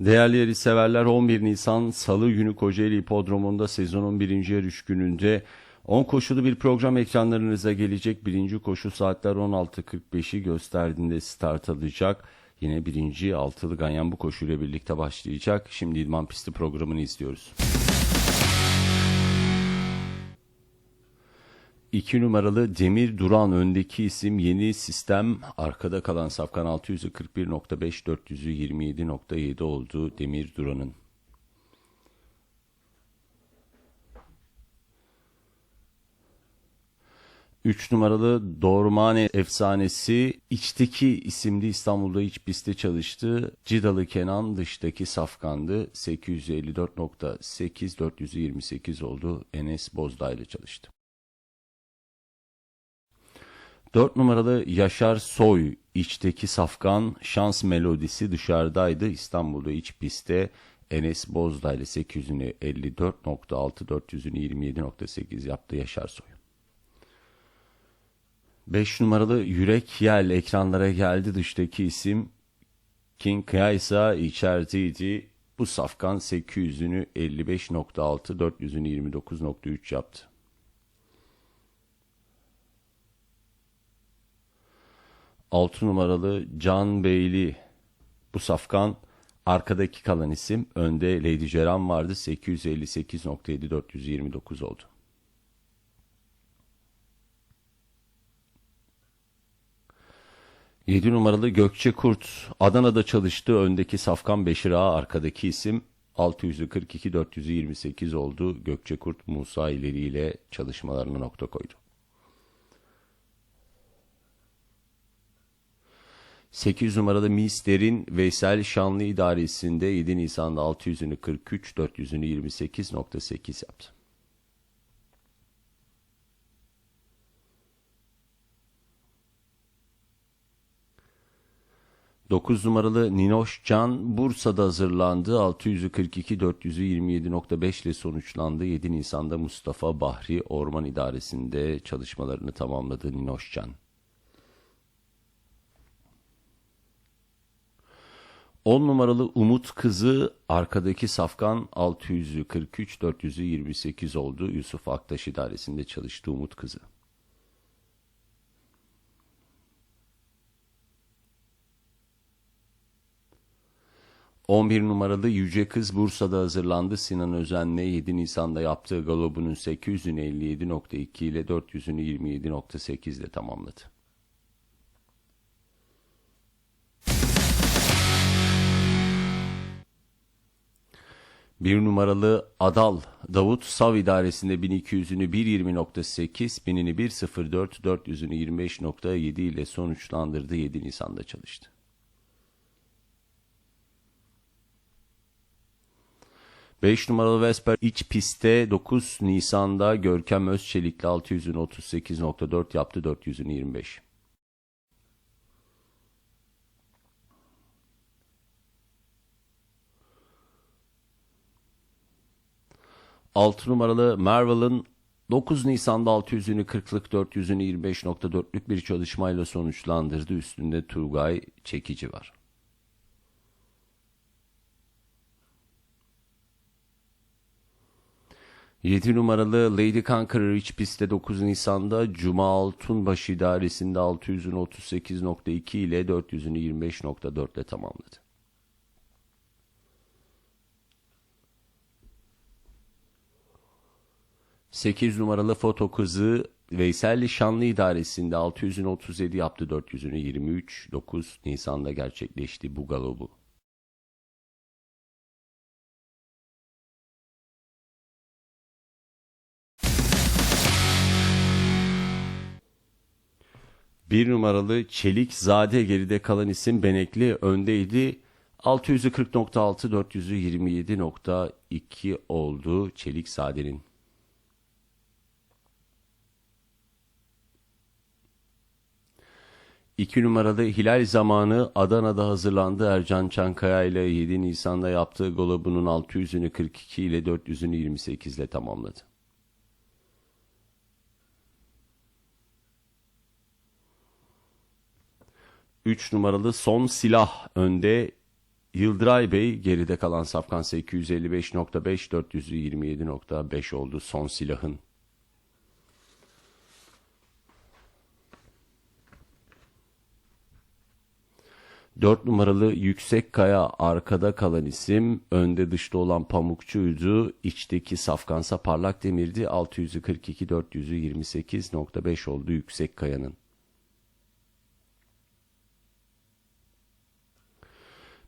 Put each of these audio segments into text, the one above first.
Değerli yarış severler 11 Nisan Salı günü Kocaeli Hipodromu'nda sezonun birinci yarış gününde 10 koşulu bir program ekranlarınıza gelecek. Birinci koşu saatler 16.45'i gösterdiğinde start alacak. Yine birinci altılı ganyan bu koşuyla birlikte başlayacak. Şimdi İdman Pisti programını izliyoruz. 2 numaralı Demir Duran öndeki isim yeni sistem arkada kalan safkan 641.5 427.7 oldu Demir Duran'ın. Üç numaralı Dormane efsanesi içteki isimli İstanbul'da iç pistte çalıştı. Cidalı Kenan dıştaki safkandı. 854.8 428 oldu. Enes Bozdağ ile çalıştı. 4 numaralı Yaşar Soy içteki safkan şans melodisi dışarıdaydı. İstanbul'da iç pistte Enes Bozdağ ile 854.6 427.8 yaptı Yaşar Soy. 5 numaralı Yürek Yel ekranlara geldi. Dıştaki isim King Kaysa içerideydi. Bu safkan 800'ünü 55.6 400'ünü 29.3 yaptı. 6 numaralı Can Beyli. Bu safkan arkadaki kalan isim. Önde Lady Ceran vardı. 858.7 429 oldu. Yedi numaralı Gökçe Kurt. Adana'da çalıştı. Öndeki Safkan Beşir Ağa arkadaki isim. 642 428 oldu. Gökçe Kurt Musa İleri ile çalışmalarına nokta koydu. 8 numaralı Mister'in Veysel Şanlı idaresinde 7 Nisan'da 600'ünü 43, 400'ünü 28.8 yaptı. Dokuz numaralı Ninoş Can Bursa'da hazırlandı. 600'ü 42, 400'ü 27.5 ile sonuçlandı. 7 Nisan'da Mustafa Bahri Orman İdaresi'nde çalışmalarını tamamladı Ninoş Can. 10 numaralı Umut Kızı arkadaki safkan 600'ü 43 400'ü 28 oldu. Yusuf Aktaş idaresinde çalıştı Umut Kızı. ...11 numaralı Yüce Kız Bursa'da hazırlandı. Sinan Özen'le 7 Nisan'da yaptığı galobunun 800'ünü 57.2 ile 400'ünü 27.8 ile tamamladı. Bir numaralı Adal Davut Sav idaresinde 1200'ünü 1.20.8, 1000'ini 1.04, 400'ünü 25.7 ile sonuçlandırdı. 7 Nisan'da çalıştı. Beş numaralı Vesper iç pistte 9 Nisan'da Görkem Özçelik'le 600'ünü 38.4 yaptı 400'ünü 25. 6 numaralı Marvel'ın 9 Nisan'da 600'ünü 40'lık 400'ünü 25.4'lük bir çalışmayla sonuçlandırdı. Üstünde Turgay Çekici var. Yedi numaralı Lady Conqueror iç pistte 9 Nisan'da Cuma Altunbaşı idaresinde 600'ün 38.2 ile 400'ünü 25.4 ile tamamladı. 8 numaralı foto kızı Veyselli Şanlı idaresinde 600'ünü 37 yaptı 400'ünü 23 9 Nisan'da gerçekleşti bu galobu. Bir numaralı Çelik Zade geride kalan isim Benekli öndeydi. 600'ü 40.6 400'ü 27.2 oldu Çelik Zade'nin. 2 numaralı Hilal zamanı Adana'da hazırlandı. Ercan Çankaya ile 7 Nisan'da yaptığı golobunun 600'ünü 42 ile 400'ünü 28 ile tamamladı. Üç numaralı son silah önde Yıldıray Bey geride kalan safkan 855.5 427.5 oldu son silahın. Dört numaralı Yüksek Kaya arkada kalan isim, önde dışta olan Pamukçu'ydu, içteki Safkansa Parlak Demir'di, 642 428.5 oldu Yüksek Kaya'nın.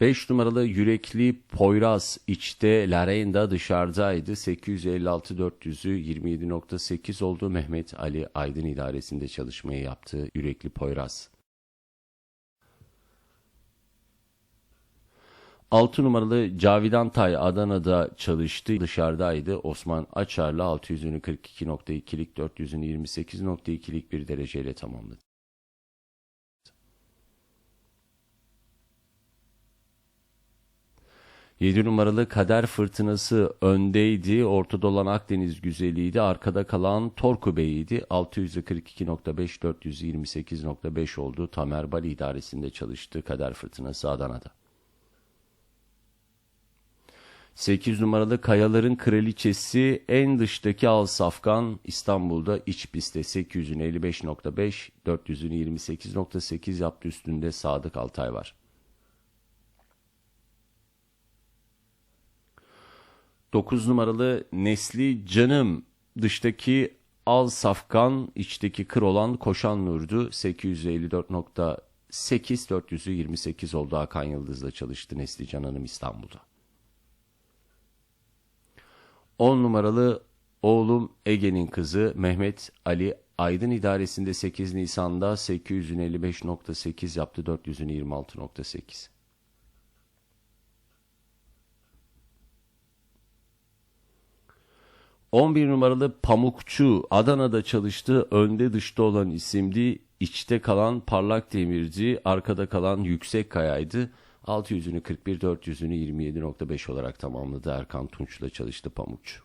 5 numaralı Yürekli Poyraz içte Larenda dışarıdaydı. 856 400'ü 27.8 oldu. Mehmet Ali Aydın idaresinde çalışmayı yaptı Yürekli Poyraz. 6 numaralı Cavidan Tay Adana'da çalıştı. Dışarıdaydı. Osman Açar'la 600'ünü 42.2'lik 400'ünü 28.2'lik bir dereceyle tamamladı. 7 numaralı Kader Fırtınası öndeydi. Ortada olan Akdeniz Güzeliydi. Arkada kalan Torku Bey'iydi. 642.5 428.5 oldu. Tamer Bali idaresinde çalıştı Kader Fırtınası Adana'da. 8 numaralı Kayaların Kraliçesi en dıştaki Al Safkan İstanbul'da iç pistte 855.5 428.8 yaptı üstünde Sadık Altay var. 9 numaralı Nesli Canım dıştaki Al Safkan içteki kır olan Koşan Nur'du 854.8 428 oldu Hakan Yıldız'la çalıştı Nesli Can Hanım İstanbul'da. 10 numaralı oğlum Ege'nin kızı Mehmet Ali Aydın idaresinde 8 Nisan'da 855.8 yaptı 400'ünü 26.8. 11 numaralı Pamukçu Adana'da çalıştı. Önde dışta olan isimdi. İçte kalan Parlak Demirci, arkada kalan Yüksek Kaya'ydı. 600'ünü 41, 400'ünü 27.5 olarak tamamladı. Erkan Tunç'la çalıştı Pamukçu.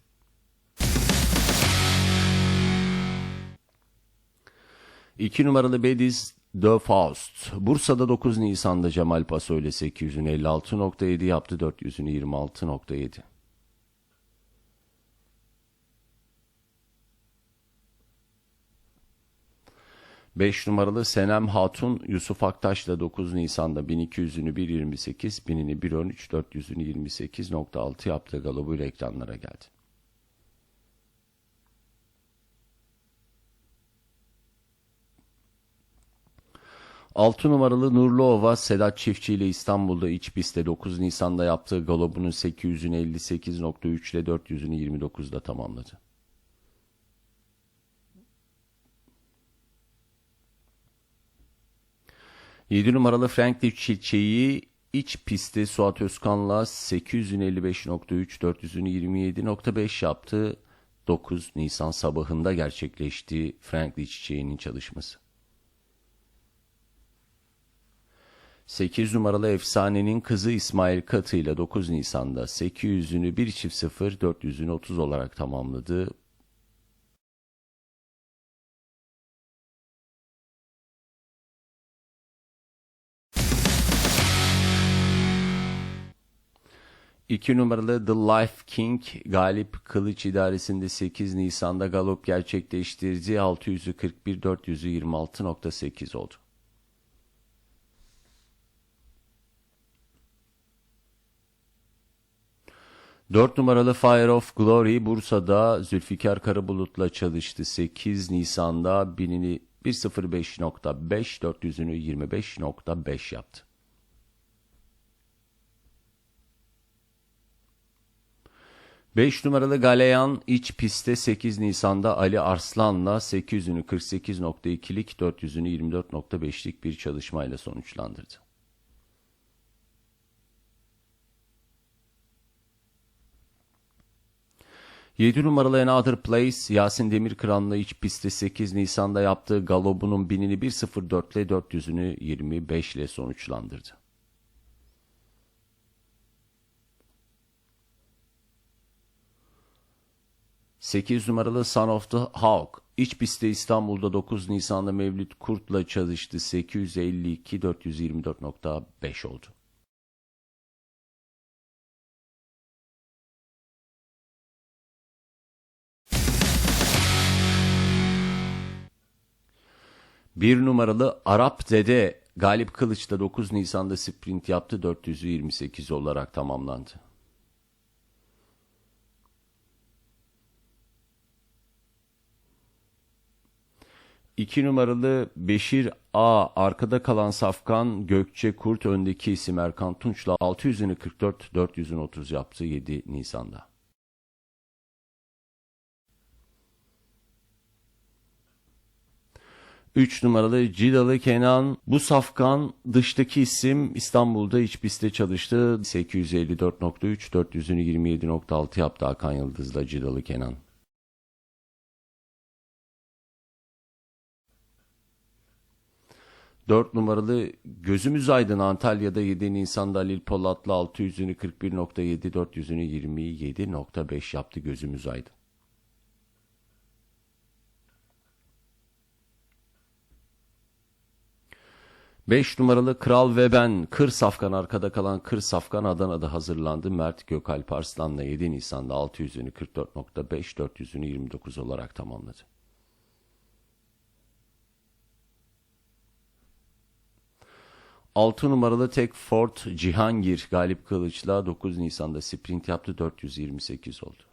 İki numaralı Bediz The Faust. Bursa'da 9 Nisan'da Cemal Paso ile 856.7 yaptı. 400'ünü 26.7. 5 numaralı Senem Hatun Yusuf Aktaş'la 9 Nisan'da 1200'ünü 1.28, 1000'ini 1.13, 400'ünü 28.6 yaptığı galobuyla ekranlara geldi. Altı numaralı Nurluova Sedat Çiftçi ile İstanbul'da iç pistte 9 Nisan'da yaptığı galobunun 800'ünü 58.3 ile 400'ünü 29'da tamamladı. 7 numaralı Franklin Çiçeği iç pistte Suat Özkan'la 855.3 400'ünü 27.5 yaptı. 9 Nisan sabahında gerçekleşti Franklin Çiçeği'nin çalışması. 8 numaralı efsanenin kızı İsmail Katı ile 9 Nisan'da 800'ünü 1 çift 0 400'ünü 30 olarak tamamladı. 2 numaralı The Life King Galip Kılıç idaresinde 8 Nisan'da galop gerçekleştirdi. 600'ü 41 400'ü 26.8 oldu. Dört numaralı Fire of Glory Bursa'da Zülfikar Karabulut'la çalıştı. 8 Nisan'da binini 1.05.5 400'ünü 25.5 yaptı. 5 numaralı Galeyan iç pistte 8 Nisan'da Ali Arslan'la 800'ünü 48.2'lik 400'ünü 24.5'lik bir çalışmayla sonuçlandırdı. Yedi numaralı Another Place Yasin Demirkıran'la iç pistte 8 Nisan'da yaptığı galobunun binini 1.04 ile 400'ünü 25 ile sonuçlandırdı. 8 numaralı Son of the Hawk. İç pistte İstanbul'da 9 Nisan'da Mevlüt Kurt'la çalıştı. 852 424.5 oldu. Bir numaralı Arap Dede Galip Kılıç'ta 9 Nisan'da sprint yaptı 428 olarak tamamlandı. İki numaralı Beşir A. Arkada kalan Safkan Gökçe Kurt öndeki isim Erkan Tunç'la 600'ünü 44, 400'ünü 30 yaptı 7 Nisan'da. 3 numaralı Cidalı Kenan. Bu safkan dıştaki isim İstanbul'da iç pistte çalıştı. 854.3, 400'ünü 27.6 yaptı Hakan Yıldız'la Cidalı Kenan. Dört numaralı Gözümüz Aydın Antalya'da 7 Nisan'da Halil Polat'la 600'ünü 41.7, 400'ünü 27.5 yaptı Gözümüz Aydın. 5 numaralı Kral ve ben Kır Safkan arkada kalan Kır Safkan Adana'da hazırlandı. Mert Gökalp Arslan'la 7 Nisan'da 600'ünü 44.5 400'ünü 29 olarak tamamladı. Altı numaralı tek Ford Cihangir Galip Kılıç'la 9 Nisan'da sprint yaptı 428 oldu.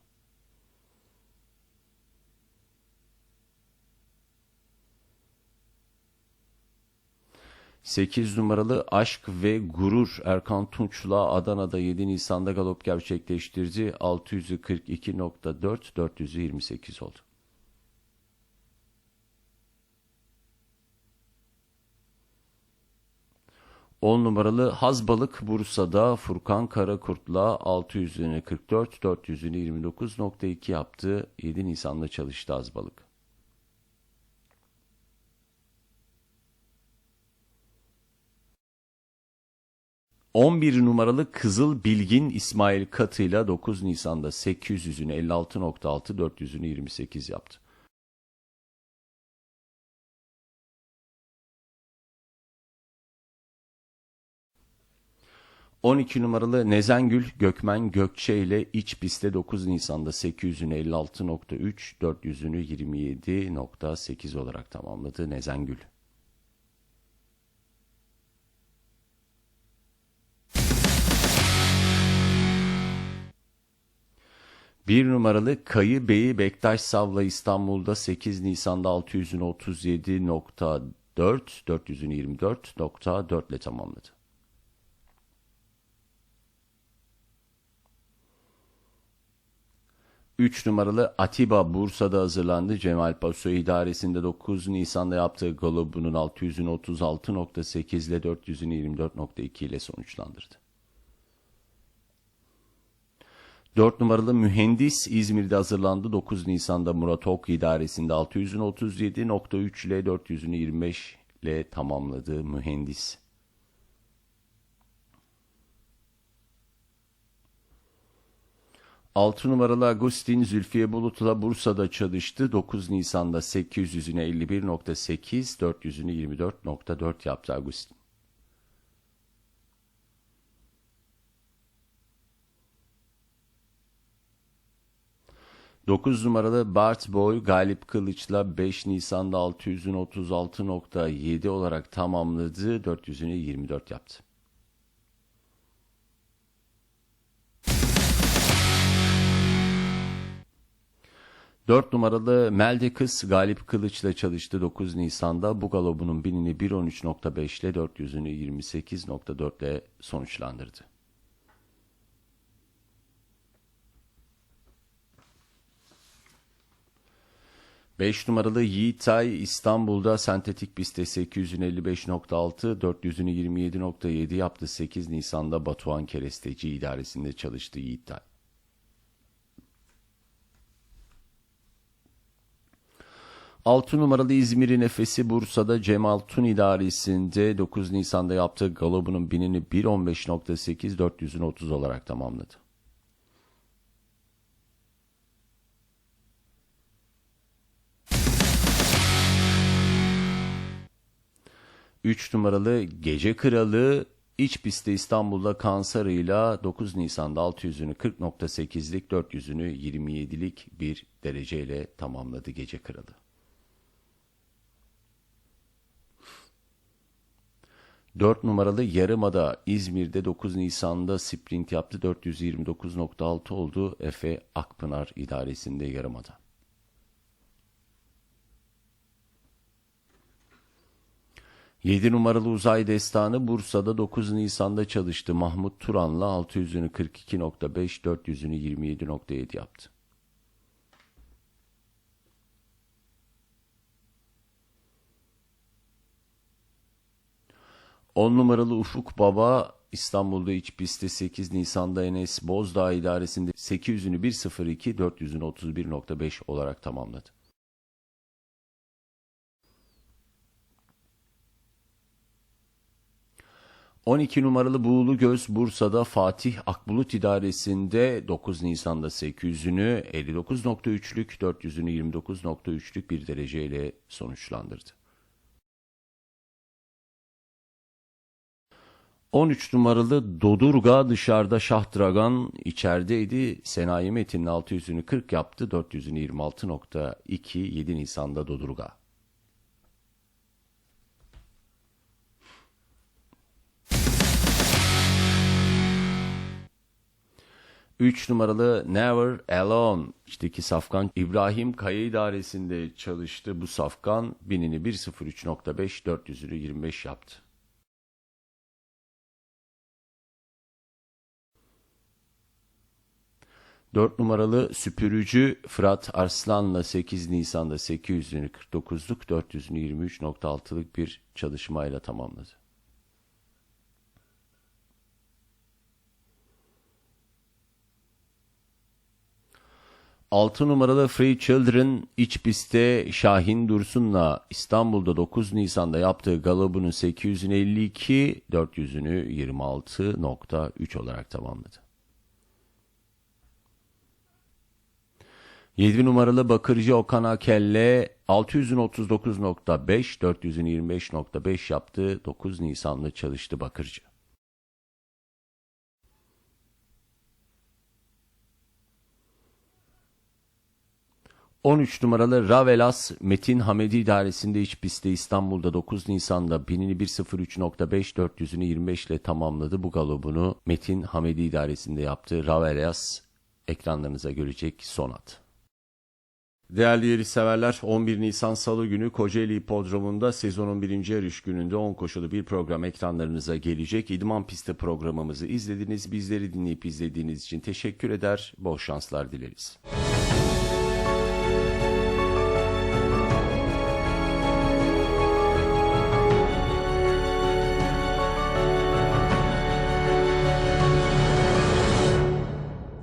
8 numaralı Aşk ve Gurur Erkan Tunç'la Adana'da 7 Nisan'da galop gerçekleştirdi. 642.4 428 oldu. On numaralı Hazbalık Bursa'da Furkan Karakurt'la 600'ünü 44, 400'ünü 29.2 yaptı. 7 Nisan'da çalıştı Hazbalık. 11 numaralı Kızıl Bilgin İsmail Katı'yla 9 Nisan'da 800'ünü 56.6 400'ünü 28 yaptı. ...12 numaralı Nezengül Gökmen Gökçe ile iç pistte 9 Nisan'da 800'ünü 56.3, 400'ünü 27.8 olarak tamamladı Nezengül. 1 numaralı Kayı Bey'i Bektaş Savla İstanbul'da 8 Nisan'da 600'ünü 37.4, 400'ünü 24.4 ile tamamladı. Üç numaralı Atiba Bursa'da hazırlandı. Cemal Paso idaresinde 9 Nisan'da yaptığı galobunun 600'ünü 36.8 ile 400'ünü 24.2 ile sonuçlandırdı. 4 numaralı mühendis İzmir'de hazırlandı. 9 Nisan'da Murat Ok idaresinde 600'ün 37.3 ile 400'ünü 25 ile tamamladı mühendis. Altı numaralı Agustin Zülfiye Bulut'la Bursa'da çalıştı. 9 Nisan'da 800'üne 51.8, 400'ünü 24.4 yaptı Agustin. 9 numaralı Bart Boy Galip Kılıç'la 5 Nisan'da 600'ün 36.7 olarak tamamladı. 400'ünü 24 yaptı. Dört numaralı Melde Kız Galip Kılıç'la çalıştı 9 Nisan'da. Bu galobunun binini 1.13.5 ile 400'ünü 28.4 ile sonuçlandırdı. 5 numaralı Yiğitay İstanbul'da sentetik pistte 855.6, 400'ünü 27.7 yaptı. 8 Nisan'da Batuhan Keresteci idaresinde çalıştı Yiğitay. Altı numaralı İzmir'in Efes'i Bursa'da Cemal Tun idaresinde 9 Nisan'da yaptığı galobunun binini 1.15.8 400'ünü 30 olarak tamamladı. 3 numaralı Gece Kralı iç pistte İstanbul'da Kansarı ile 9 Nisan'da 600'ünü 40.8'lik 400'ünü 27'lik bir dereceyle tamamladı Gece Kralı. 4 numaralı Yarımada İzmir'de 9 Nisan'da sprint yaptı. 429.6 oldu. Efe Akpınar idaresinde Yarımada. 7 numaralı uzay destanı Bursa'da 9 Nisan'da çalıştı. Mahmut Turan'la 600'ünü 42.5, 400'ünü 27.7 yaptı. On numaralı Ufuk Baba İstanbul'da iç pistte 8 Nisan'da Enes Bozdağ idaresinde 800'ünü 1.02, 400'ünü 31.5 olarak tamamladı. 12 numaralı Buğulu Göz Bursa'da Fatih Akbulut idaresinde 9 Nisan'da 800'ünü 59.3'lük 400'ünü 29.3'lük bir dereceyle sonuçlandırdı. 13 numaralı Dodurga dışarıda Şah Dragan içerideydi. Senayi Metin'in 600'ünü 40 yaptı. 400'ünü 26.2 7 Nisan'da Dodurga. 3 numaralı Never Alone içteki safkan İbrahim Kaya idaresinde çalıştı. Bu safkan binini 1.03.5 400'ünü 25 yaptı. Dört numaralı süpürücü Fırat Arslan'la 8 Nisan'da 800'ünü 49'luk 400'ünü 23.6'lık bir çalışmayla tamamladı. 6 numaralı Free Children iç pistte Şahin Dursun'la İstanbul'da 9 Nisan'da yaptığı galobunu 852, 400'ünü 26.3 olarak tamamladı. 7 numaralı Bakırcı Okan Akelle 600'ün 39.5, 400'ün 25.5 yaptı. 9 Nisan'da çalıştı Bakırcı. 13 numaralı Ravelas Metin Hamedi idaresinde iç pistte İstanbul'da 9 Nisan'da binini 1.03.5 400'ünü 25 ile tamamladı. Bu galobunu Metin Hamedi idaresinde yaptı. Ravelas ekranlarınıza görecek son at. Değerli yarış severler 11 Nisan Salı günü Kocaeli Hipodromu'nda sezonun birinci yarış gününde 10 koşulu bir program ekranlarınıza gelecek. İdman pisti programımızı izlediniz. Bizleri dinleyip izlediğiniz için teşekkür eder. Bol şanslar dileriz.